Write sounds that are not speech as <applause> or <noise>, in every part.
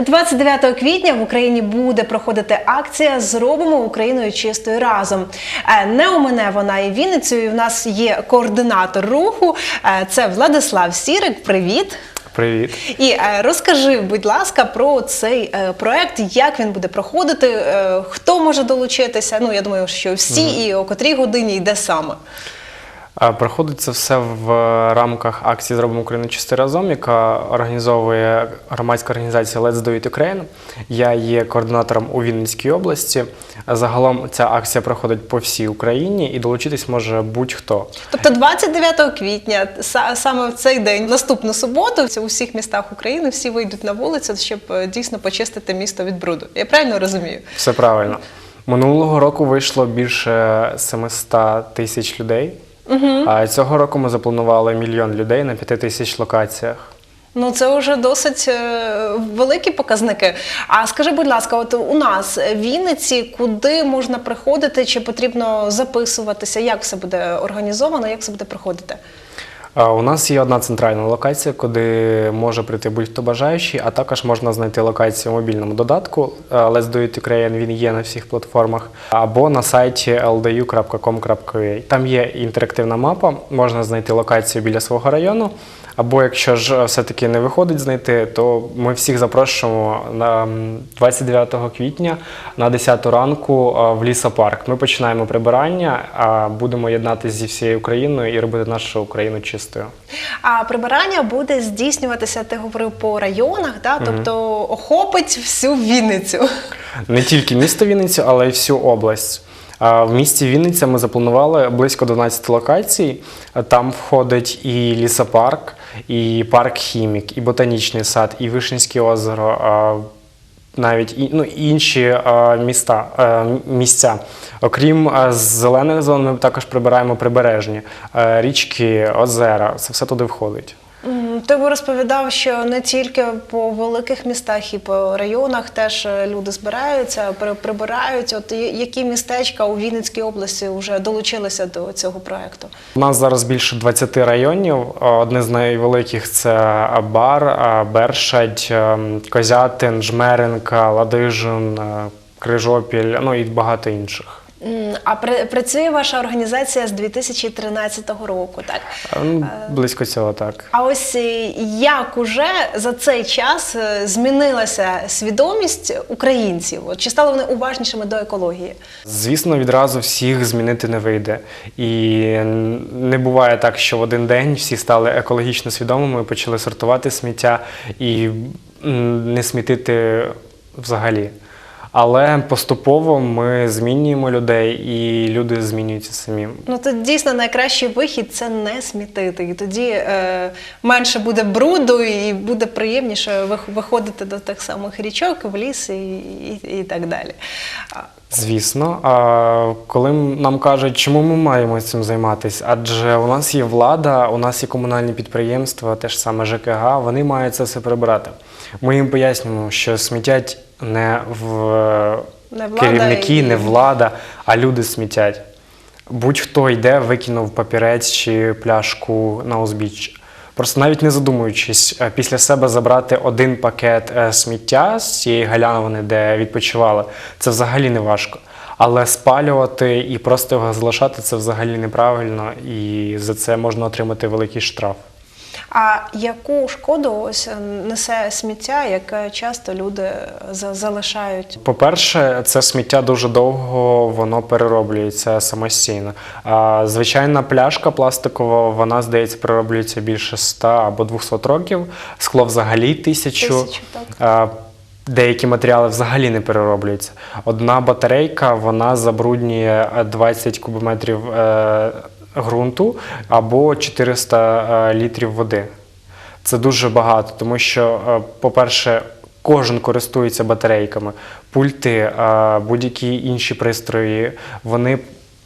29 квітня в Україні буде проходити акція Зробимо Україною чистою разом. Е, Не омине вона і Вінницею. і В нас є координатор руху. Е, Це Владислав Сірик. Привіт. Привіт. І е, розкажи, будь ласка, про цей проект, як він буде проходити, хто може долучитися. Ну я думаю, що всі, і о котрій годині йде саме. А, Проходить це все в рамках акції Зробимо Україну чисти разом, яка організовує громадська організація Let's Do It Ukraine. Я є координатором у Вінницькій області. Загалом ця акція проходить по всій Україні і долучитись може будь-хто. Тобто 29 квітня, са- саме в цей день, наступну суботу, у всіх містах України всі вийдуть на вулицю, щоб е, дійсно почистити місто від бруду. Я правильно розумію? Все правильно. Минулого року вийшло більше 700 тисяч людей. А цього року ми запланували мільйон людей на п'яти тисяч локаціях. Ну це вже досить е, великі показники. А скажи, будь ласка, от у нас в Вінниці, куди можна приходити, чи потрібно записуватися? Як все буде організовано, як все буде проходити? У нас є одна центральна локація, куди може прийти будь-хто бажаючий, а також можна знайти локацію в мобільному додатку. Е, Let's Do It Ukraine, він є на всіх платформах, або на сайті ldu.com.ua. Там є інтерактивна мапа, можна знайти локацію біля свого району. Або якщо ж е, все-таки не виходить знайти, то ми всіх запрошуємо на м, 29 квітня на 10 ранку е, в лісопарк. Ми починаємо прибирання, а будемо єднатися зі всією Україною і робити нашу Україну чистою. А прибирання буде здійснюватися, ти говорив по районах, да? тобто охопить всю Вінницю. Не тільки місто Вінницю, але й всю область. В місті Вінниця ми запланували близько 12 локацій. Там входить і лісопарк, і парк Хімік, і ботанічний сад, і Вишинське озеро, навіть і, ну, інші міста, місця. Окрім а, зелених зон, ми також прибираємо прибережні а, річки, озера. Це все туди входить. Ти б розповідав, що не тільки по великих містах і по районах теж е, люди збираються, при- прибирають. От які містечка у Вінницькій області вже долучилися до цього проекту? У нас зараз більше 20 районів. Одне з найвеликих це Бар, Бершадь, ем, Козятин, Жмеренка, Ладижин, е, Крижопіль, ну і багато інших. А працює ваша організація з 2013 року, так? Е, ну, Близько цього так. А ось е, як уже за цей час е, змінилася свідомість українців? Чи стали вони уважнішими до екології? Звісно, відразу всіх змінити не вийде. І не буває так, що в один день всі стали екологічно свідомими, почали сортувати сміття і не смітити взагалі. Але поступово ми змінюємо людей, і люди змінюються самі. Ну тут дійсно найкращий вихід це не смітити. І тоді е, менше буде бруду, і буде приємніше виходити до тих самих річок, в ліс і, і, і так далі. Звісно, а коли нам кажуть, чому ми маємо цим займатися, адже у нас є влада, у нас є комунальні підприємства, те ж саме ЖКГ, вони мають це все прибирати. Ми їм пояснюємо, що смітять не в Не влада керівники, і- не влада, а люди смітять. Будь-хто йде, викинув папірець чи пляшку на узбіччя. Просто навіть не задумуючись, е, після себе забрати один пакет е, сміття з цієї галявини, де відпочивали, це взагалі не важко. Але спалювати і просто його залишати це взагалі неправильно, і за це можна отримати великий штраф. А яку шкоду ось е, несе сміття, яке часто люди за- залишають? По-перше, це сміття дуже довго воно перероблюється самостійно. А, звичайна пляшка пластикова, вона, здається, перероблюється більше 100 або 200 років. Скло взагалі тисячу. Тисячу, так. Деякі матеріали взагалі не перероблюються. Одна батарейка вона забруднює е, 20 кубометрів е, ґрунту або 400 е, літрів води. Це дуже багато, тому що, е, по-перше, кожен користується батарейками. Пульти, е, будь-які інші пристрої, вони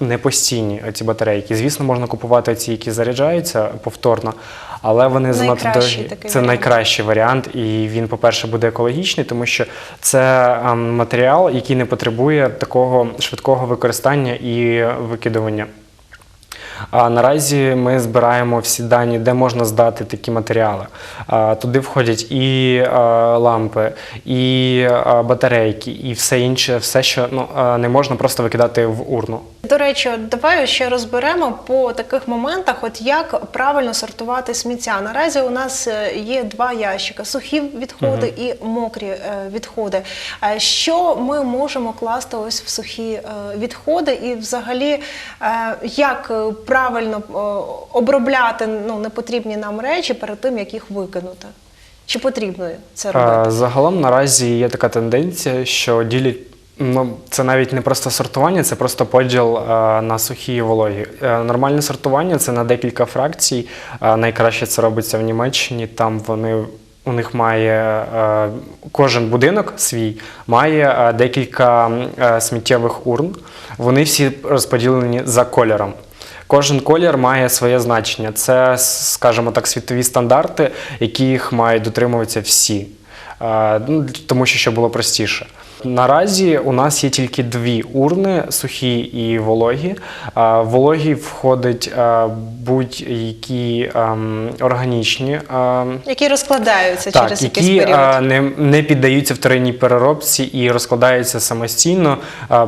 не постійні, ці батарейки. Звісно, можна купувати ці, які заряджаються повторно, але вони занадто дорогі. Це варіант. найкращий варіант, і він, по-перше, буде екологічний, тому що це ем, матеріал, який не потребує такого швидкого використання і викидування. А наразі ми збираємо всі дані, де можна здати такі матеріали. Туди входять і лампи, і батарейки, і все інше, все, що ну, не можна просто викидати в урну. До речі, от давай ще розберемо по таких моментах, от як правильно сортувати сміття. Наразі у нас е, є два ящика: сухі відходи і мокрі е, відходи. Е, Що ми можемо класти ось в сухі відходи, і взагалі як правильно обробляти ну, непотрібні нам речі перед тим, як їх викинути? Чи потрібно це робити? Загалом наразі є така тенденція, що ділять. Ну, це навіть не просто сортування, це просто поділ е, на сухі і вологі. Е, нормальне сортування це на декілька фракцій. Е, найкраще це робиться в Німеччині. Там вони у них має е, кожен будинок свій має е, декілька е, сміттєвих урн. Вони всі розподілені за кольором. Кожен колір має своє значення. Це, скажімо так, світові стандарти, яких мають дотримуватися всі. Е, ну, тому що щоб було простіше. Наразі у нас є тільки дві урни сухі і вологі. Вологі входить будь-які ем, органічні. ем, Які розкладаються так, через якийсь які період? не, не піддаються вторинній переробці і розкладаються самостійно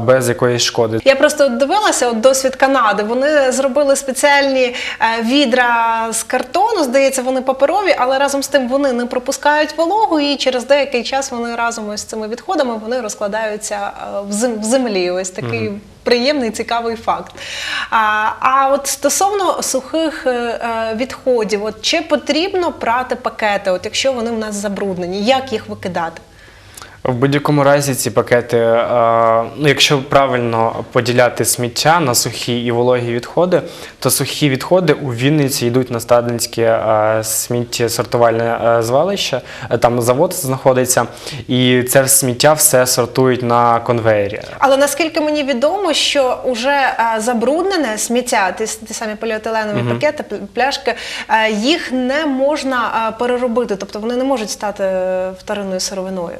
без якоїсь шкоди. Я просто дивилася от досвід Канади. Вони зробили спеціальні е, відра з картону. Здається, вони паперові, але разом з тим вони не пропускають вологу, і через деякий час вони разом із цими відходами вони розкладаються е, в зем- в землі. Ось такий. Приємний цікавий факт. А, а от стосовно сухих е, е, відходів, от чи потрібно прати пакети, от якщо вони в нас забруднені, як їх викидати? В будь-якому разі ці пакети, е, ну, якщо правильно поділяти сміття на сухі і вологі відходи, то сухі відходи у Вінниці йдуть на Стадницьке е, сміттєсортувальне е, звалище. Там завод знаходиться, і це сміття все сортують на конвеєрі. Але наскільки мені відомо, що вже забруднене сміття, ті, ті самі поліетиленові пакети, пл- пляшки, їх не можна переробити, тобто вони не можуть стати вторинною сировиною.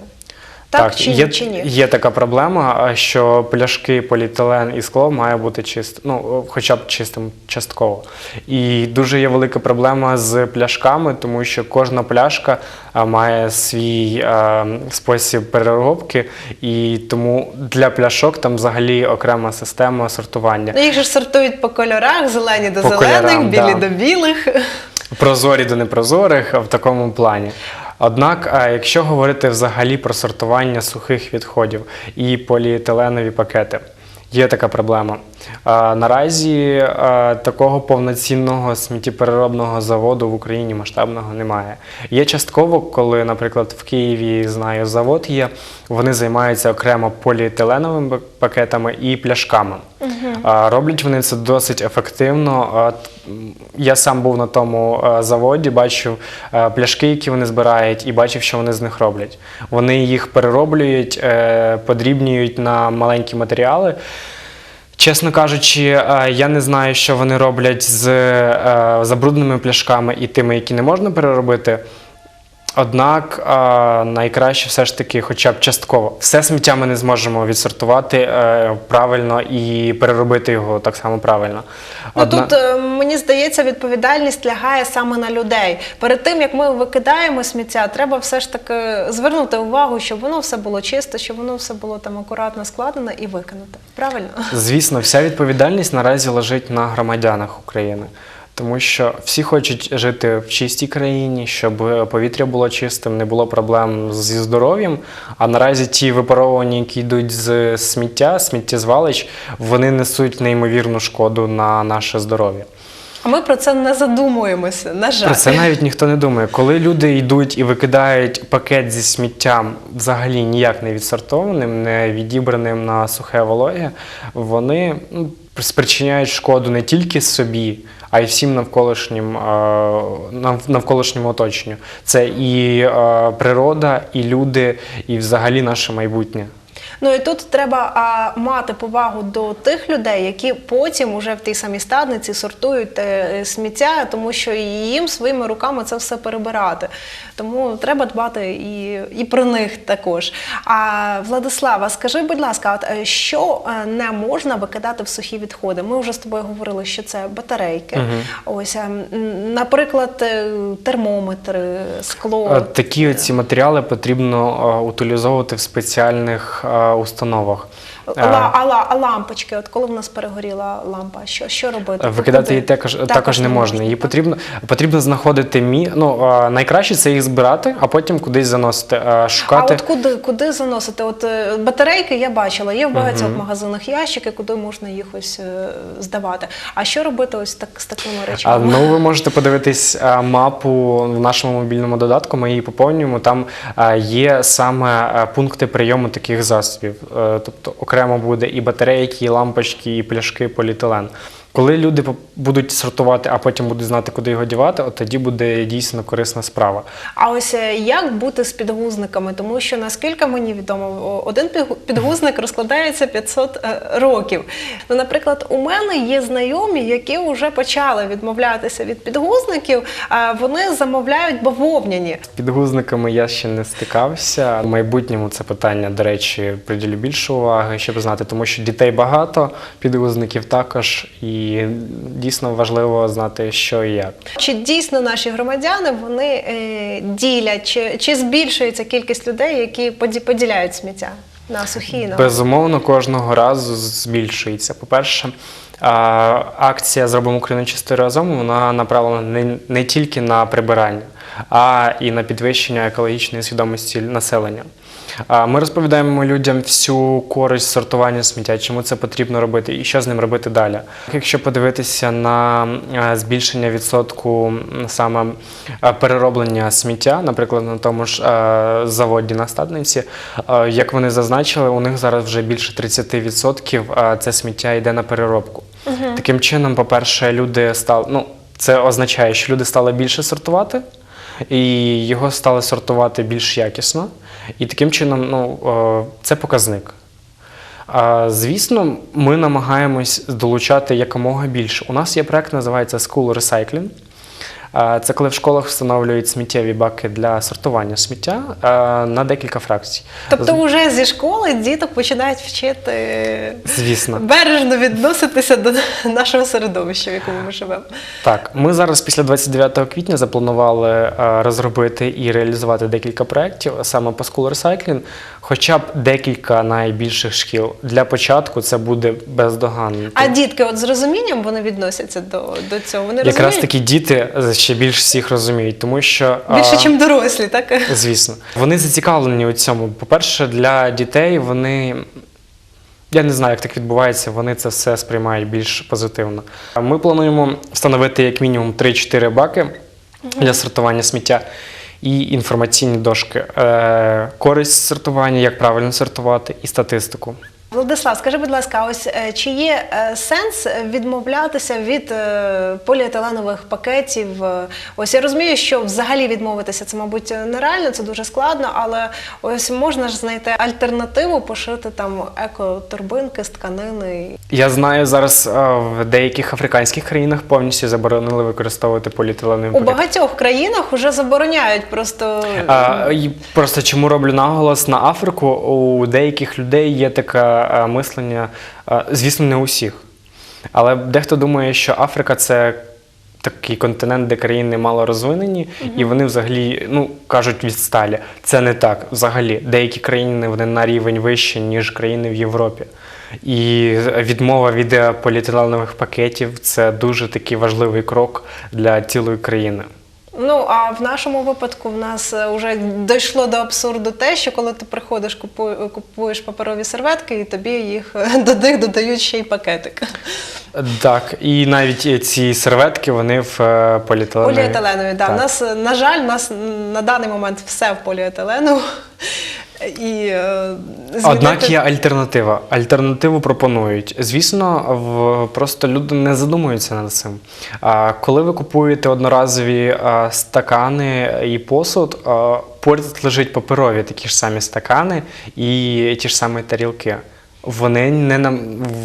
Так, чи, є, чи ні? є така проблема, що пляшки, поліетилен і скло має бути чист, ну хоча б чистим частково. І дуже є велика проблема з пляшками, тому що кожна пляшка має свій а, спосіб переробки, і тому для пляшок там взагалі окрема система сортування. Ну, їх же ж сортують по кольорах: зелені до По зелених, кольорам, білі да. до білих. Прозорі до непрозорих в такому плані. Однак, якщо говорити взагалі про сортування сухих відходів і поліетиленові пакети, є така проблема. Наразі такого повноцінного сміттєпереробного заводу в Україні масштабного немає. Є частково, коли, наприклад, в Києві знаю, завод є, вони займаються окремо поліетиленовими пакетами і пляшками. А, Роблять вони це досить ефективно. Я сам був на тому заводі, бачив пляшки, які вони збирають, і бачив, що вони з них роблять. Вони їх перероблюють, е, подрібнюють на маленькі матеріали. Чесно кажучи, е, я не знаю, що вони роблять з е, забрудненими пляшками і тими, які не можна переробити. Однак е, найкраще все ж таки, хоча б частково. Все сміття ми не зможемо відсортувати е, правильно і переробити його так само правильно. Ну тут е, мені здається, відповідальність лягає саме на людей. Перед тим як ми викидаємо сміття, треба все ж таки звернути увагу, щоб воно все було чисто, щоб воно все було там акуратно складено і викинуте. Правильно? Звісно, вся відповідальність наразі лежить на громадянах України. Тому що всі хочуть жити в чистій країні, щоб е, повітря було чистим, не було проблем зі здоров'ям. А наразі ті випаровування, які йдуть з сміття, сміттєзвалищ, вони несуть неймовірну шкоду на наше здоров'я. А ми про це не задумуємося. На жаль, Про це навіть ніхто не думає. Коли люди йдуть і викидають пакет зі сміттям взагалі ніяк не відсортованим, не відібраним на сухе вологе, вони ну, спричиняють шкоду не тільки собі, а й всім навколишнім, е, навколишньому оточенню. Це і е, природа, і люди, і взагалі наше майбутнє. Ну і тут треба а, мати повагу до тих людей, які потім уже в тій самій стадниці сортують те е, сміття, тому що їм своїми руками це все перебирати. Тому треба дбати і, і про них також. А Владислава, скажи, будь ласка, от е, що е, не можна викидати в сухі відходи? Ми вже з тобою говорили, що це батарейки. Ось, е, наприклад, термометри, скло. Такі оці матеріали потрібно утилізовувати в спеціальних установах. Ла, а, ла- а лампочки, от коли в нас перегоріла лампа, що, що робити? Е, Викидати її також, також, не можна. Її так? потрібно, потрібно знаходити мі. Ну, найкраще це їх збирати, а потім кудись заносити, е, А шукати. от куди, куди заносити? От е, батарейки я бачила, є в багатьох магазинах ящики, куди можна їх ось е, здавати. А що робити ось так з такими А, ну, ви можете подивитись а, мапу в нашому мобільному додатку. Ми її поповнюємо. Там а, є саме пункти прийому таких засобів. Тобто окремо буде і батарейки, і лампочки, і пляшки, поліетилен. Коли люди будуть сортувати, а потім будуть знати, куди його дівати, от тоді буде дійсно корисна справа. А ось е, як бути з підгузниками? Тому що наскільки мені відомо, один підгу- підгузник розкладається 500 е, років. Ну, наприклад, у мене є знайомі, які вже почали відмовлятися від підгузників, а вони замовляють бавовняні. З підгузниками я ще не стикався. В майбутньому це питання, до речі, приділю більше уваги, щоб знати, тому що дітей багато, підгузників також, і дійсно важливо знати, що і як. Чи дійсно наші громадяни вони е, ділять, чи, чи збільшується кількість людей, які поді- поділяють сміття на сухі на Безумовно, кожного разу збільшується. По-перше, а, акція Зробимо Україну чистою разом вона направлена не, не тільки на прибирання, а і на підвищення екологічної свідомості населення. Ми розповідаємо людям всю користь сортування сміття, чому це потрібно робити і що з ним робити далі. Якщо подивитися на е, збільшення відсотку саме е, перероблення сміття, наприклад, на тому ж е, заводі на стадниці, як вони зазначили, у них зараз вже більше 30% е, це сміття йде на переробку. Таким чином, по-перше, люди стали. Ну, це означає, що люди стали більше сортувати, і його стали сортувати більш якісно. І таким чином, ну, е, це показник. Звісно, ми намагаємось долучати якомога більше. У нас є проект, називається School Recycling. Це коли в школах встановлюють сміттєві баки для сортування сміття на декілька фракцій. Тобто, вже зі школи діток починають вчити Звісно. бережно відноситися до нашого середовища, в якому ми живемо. Так, ми зараз після 29 квітня запланували е, розробити і реалізувати декілька проєктів саме по School Recycling, хоча б декілька найбільших шкіл. Для початку це буде бездоганно. А дітки, от з розумінням вони відносяться до, до цього. Вони Якраз розуміють таки діти ще більш всіх розуміють, тому що більше, ніж дорослі, так? Звісно, вони зацікавлені у цьому. По-перше, для дітей вони. Я не знаю, як так відбувається, вони це все сприймають більш позитивно. Ми плануємо встановити як мінімум 3-4 баки для сортування сміття і інформаційні дошки. Е, користь сортування, як правильно сортувати, і статистику. Владислав, скажи, будь ласка, ось е, чи є е, сенс відмовлятися від е, поліетиленових пакетів? Ось я розумію, що взагалі відмовитися це, мабуть, нереально, це дуже складно, але ось можна ж знайти альтернативу, пошити там екоторбинки з тканини. Я знаю, зараз в деяких африканських країнах повністю заборонили використовувати поліетиленові У багатьох країнах вже забороняють просто. А, просто чому роблю наголос на Африку? У деяких людей є таке а, мислення, звісно, не у всіх. Але дехто думає, що Африка це такий континент, де країни мало розвинені, і вони взагалі ну, кажуть відсталі. Це не так. Взагалі, деякі країни вони на рівень вище, ніж країни в Європі. І відмова від е, поліетиленових пакетів це дуже такий важливий крок для цілої країни. Ну а в нашому випадку в нас вже дійшло до абсурду те, що коли ти приходиш, купуєш паперові серветки, і тобі їх е, <laughs> до них додають ще й пакетик. Так, і навіть е, ці серветки вони в е, поліетиленові. Поліетиленові, да. У нас, е, на жаль, у нас на даний момент все в поліетилену. І е, Однак є альтернатива. Альтернативу пропонують. Звісно, в, просто люди не задумуються над цим. А, коли ви купуєте одноразові а, стакани і посуд, а, поряд лежить паперові такі ж самі стакани і ті ж самі тарілки. Вони не нам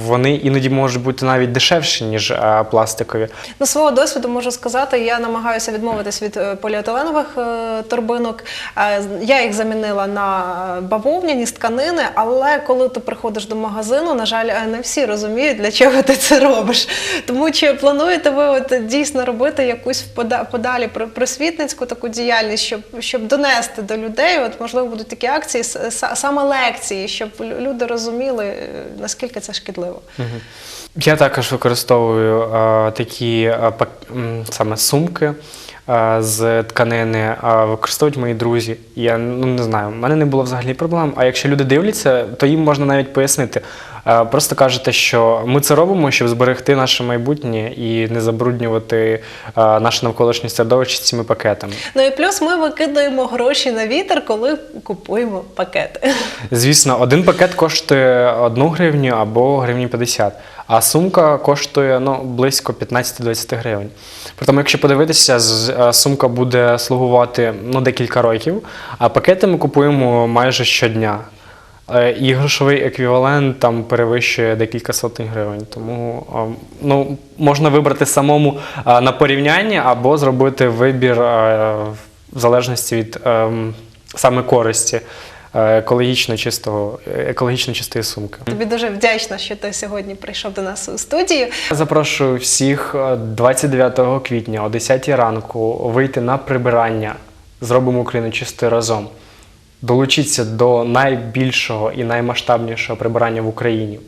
вони іноді можуть бути навіть дешевші, ніж а, пластикові. На свого досвіду можу сказати, я намагаюся відмовитись від е, поліетиленових е, торбинок. Е, Я їх замінила на е, бавовняні з тканини, але коли ти приходиш до магазину, на жаль, е, не всі розуміють, для чого ти це робиш. Тому чи плануєте ви от дійсно робити якусь пода- подалі про- просвітницьку таку діяльність, щоб, щоб донести до людей? От можливо будуть такі акції, саме лекції, щоб люди розуміли, наскільки це шкідливо. Я також використовую е, такі е, саме сумки з тканини, е, використовують мої друзі. Я ну, не знаю, в мене не було взагалі проблем. А якщо люди дивляться, то їм можна навіть пояснити. Е, просто кажете, що ми це робимо, щоб зберегти наше майбутнє і не забруднювати е, наше навколишнє середовище цими пакетами. Ну і плюс ми викидаємо гроші на вітер, коли купуємо пакети. Звісно, один пакет коштує 1 гривню або гривні 50, а сумка коштує ну, близько 15-20 гривень. Притому, якщо подивитися, е, сумка буде слугувати ну, декілька років, а пакети ми купуємо майже щодня. Е, І грошовий еквівалент там перевищує декілька сотень гривень. Тому е, ну, можна вибрати самому на порівняння або зробити вибір в залежності від ем, саме користі екологічно чистого, екологічно чистої сумки. Тобі дуже вдячна, що ти сьогодні прийшов до нас у студію. Запрошую всіх е, 29 квітня о 10 ранку вийти на прибирання. Зробимо Україну чистою разом. Долучіться до найбільшого і наймасштабнішого прибирання в Україні.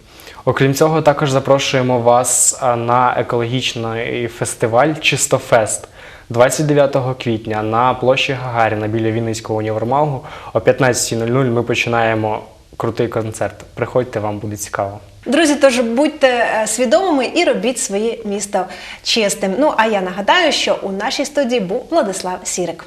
Окрім цього, також запрошуємо вас на екологічний фестиваль Чистофест 29 квітня на площі Гагаріна біля Вінницького універмагу о 15.00 ми починаємо крутий концерт. Приходьте, вам буде цікаво. Друзі, тож будьте е, свідомими і робіть своє місто чистим. Ну а я нагадаю, що у нашій студії був Владислав Сірик.